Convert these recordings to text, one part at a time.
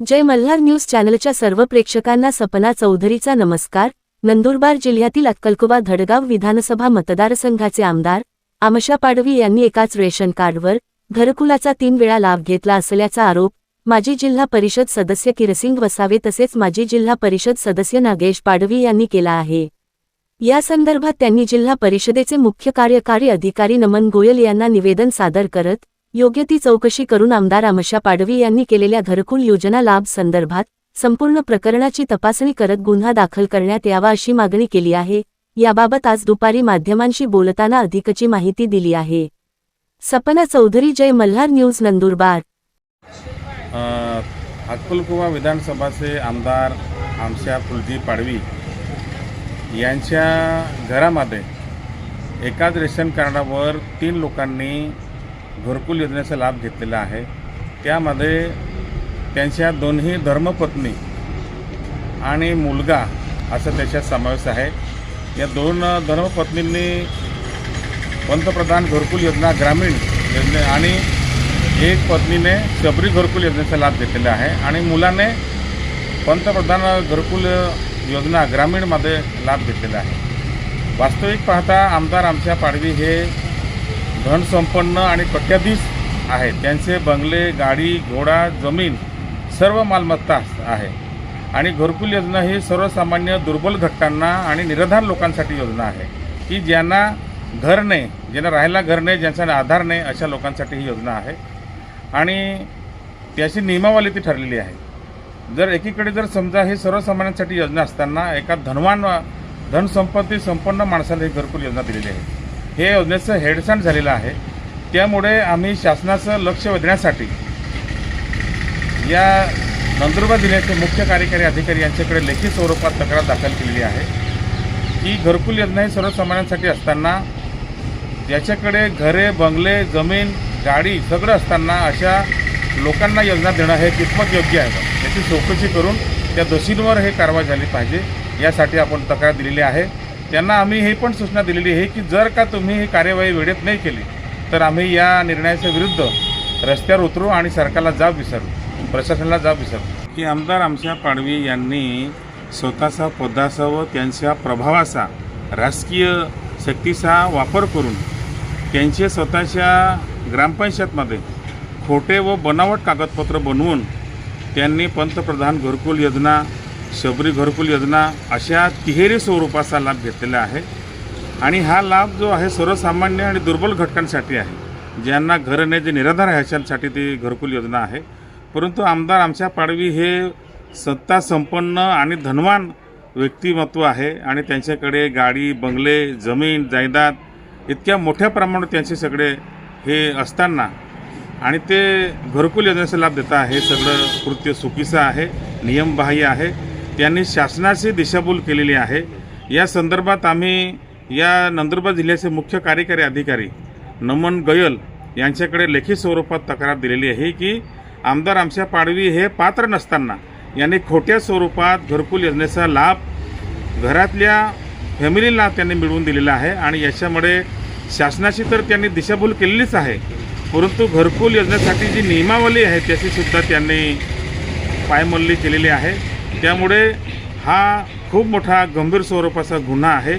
जय Malhar news चॅनलच्या सर्व प्रेक्षकांना सपना चौधरीचा नमस्कार. नंदुरबार जिल्ह्यातील अक्कलकुबा धडगाव विधानसभा मतदारसंघाचे आमदार आमशा पाडवी यांनी एकाच रेशन कार्डवर घरकुलाचा तीन वेळा लाभ घेतला असल्याचा आरोप माजी जिल्हा परिषद सदस्य किरसिंग वसावे तसेच माजी जिल्हा परिषद सदस्य नागेश पाडवी यांनी केला आहे. या संदर्भात त्यांनी जिल्हा परिषदेचे मुख्य कार्यकारी अधिकारी नमन गोयल यांना निवेदन सादर करत योग्य ती चौकशी करून आमदार आमशा पाडवी यांनी केलेल्या घरकुल योजना लाभ संदर्भात संपूर्ण प्रकरणाची तपासणी करत गुन्हा दाखल करण्यात यावा अशी मागणी केली आहे. याबाबत आज दुपारी माध्यमांशी बोलताना अधिकची माहिती दिली आहे. सपना चौधरी जय मल्हार न्यूज नंदुरबार. अ, अक्कलकुवा विधानसभाचे आमदार आमच्या कुलजी पाडवी यांच्या घरामध्ये एकाच रेशन कार्डावर तीन लोकांनी घरकुल योजनेचा लाभ घेतलेला आहे. त्यामध्ये त्यांच्या दोन्ही धर्मपत्नी आणि मुलगा असं त्याच्यात समावेश आहे. या दोन धर्मपत्नींनी पंतप्रधान घरकुल योजना ग्रामीण योजने आणि एक पत्नीने शबरी घरकुल योजनेचा लाभ घेतलेला आहे आणि मुलाने पंतप्रधान घरकुल योजना ग्रामीणमध्ये लाभ घेतलेला आहे. वास्तविक पाहता आमदार आमच्या पाडवी हे धनसंपन्न आणि कोट्याधीश आहेत. त्यांचे बंगले गाडी घोडा जमीन सर्व मालमत्ता आहे. आणि घरकुल योजना ही सर्वसामान्य दुर्बल घटकांना आणि निराधार लोकांसाठी योजना आहे. की ज्यांना घर नाही ज्यांना राहायला घर नाही ज्यांचा आधार नाही अशा लोकांसाठी ही योजना आहे. आणि त्याची नियमावली ती ठरलेली आहे. जर एकीकडे जर समजा हे सर्वसामान्यांसाठी योजना असताना एका धनवान धनसंपत्ती संपन्न माणसाला ही घरकुल योजना दिलेली आहे. हे योजनेचं हेडसंड झालेलं आहे. त्यामुळे आम्ही शासनाचं लक्ष वेधण्यासाठी या नंदुरबार जिल्ह्याचे मुख्य कार्यकारी अधिकारी यांच्याकडे लेखी स्वरूपात तक्रार दाखल केलेली आहे. की घरकुल योजना ही सर्वसामान्यांसाठी असताना ज्याच्याकडे घरे बंगले जमीन गाडी सगळं असताना अशा लोकांना योजना देणं हे कितपत योग्य आहे? याची चौकशी करून त्या दोषींवर हे कारवाई झाली पाहिजे. यासाठी आपण तक्रार दिलेली आहे. त्यांना आम्ही हे पण सूचना दिलेली आहे की जर का तुम्ही ही कार्यवाही वेळेत नाही केली तर आम्ही या निर्णयाच्या विरुद्ध रस्त्यावर उतरू आणि सरकारला जाब विसरू प्रशासनाला जाब विसरू. की आमदार आमच्या पाडवी यांनी स्वतःचा पदाचा व त्यांच्या प्रभावाचा राजकीय शक्तीचा वापर करून त्यांचे स्वतःच्या ग्रामपंचायतमध्ये खोटे व बनावट कागदपत्र बनवून त्यांनी पंतप्रधान घरकुल योजना शबरी घरकुल योजना अशा तिहेरी स्वरूपाचा लाभ घेतलेला आहे. आणि हा लाभ जो आहे सर्वसामान्य आणि दुर्बल घटकांसाठी आहे. ज्यांना घर नाही जे निराधार आहे ह्याच्यासाठी ती घरकुल योजना आहे. परंतु आमदार आमच्या पाडवी हे सत्ता संपन्न आणि धनवान व्यक्तिमत्व आहे आणि त्यांच्याकडे गाडी बंगले जमीन जायदाद इतक्या मोठ्या प्रमाणात त्यांचे सगळे हे असताना आणि ते घरकुल योजनेचा लाभ देता आहे. हे सगळं कृत्य चुकीचं आहे नियमबाह्य आहे. त्यांनी शासनाची दिशाभूल केलेली आहे. या संदर्भात आम्ही या नंदुरबार जिल्ह्याचे मुख्य कार्यकारी अधिकारी नमन गयल यांच्याकडे लेखी स्वरूपात तक्रार दिलेली आहे की आमदार आमच्या पाडवी हे पात्र नसताना यांनी खोट्या स्वरूपात घरकुल योजनेचा लाभ घरातल्या फॅमिलीला त्यांनी मिळवून दिलेला आहे आणि याच्यामुळे शासनाची तर त्यांनी दिशाभूल केलेलीच आहे परंतु घरकुल योजनेसाठी जी नियमावली आहे त्याचीसुद्धा त्यांनी पायमल्ली केलेली आहे. त्यामुळे हा खूप मोठा गंभीर स्वरूपाचा गुन्हा आहे.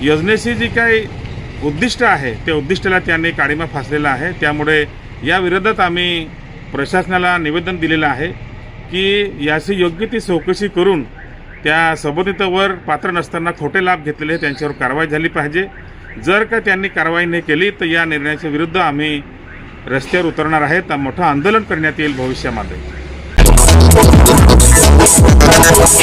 योजनेची जी काही उद्दिष्ट आहे त्या उद्दिष्टाला त्यांनी काळीमा फासलेला आहे. त्यामुळे या विरोधात आम्ही प्रशासनाला निवेदन दिलेलं आहे की याची योग्य ती चौकशी करून त्या संबंधितवर पात्र नसताना खोटे लाभ घेतलेले त्यांच्यावर कारवाई झाली पाहिजे. जर का त्यांनी कारवाई नाही केली तर या निर्णयाच्या विरुद्ध आम्ही रस्त्यावर उतरणार आहेत. मोठं आंदोलन करण्यात येईल भविष्यामध्ये. すぐ取れないです。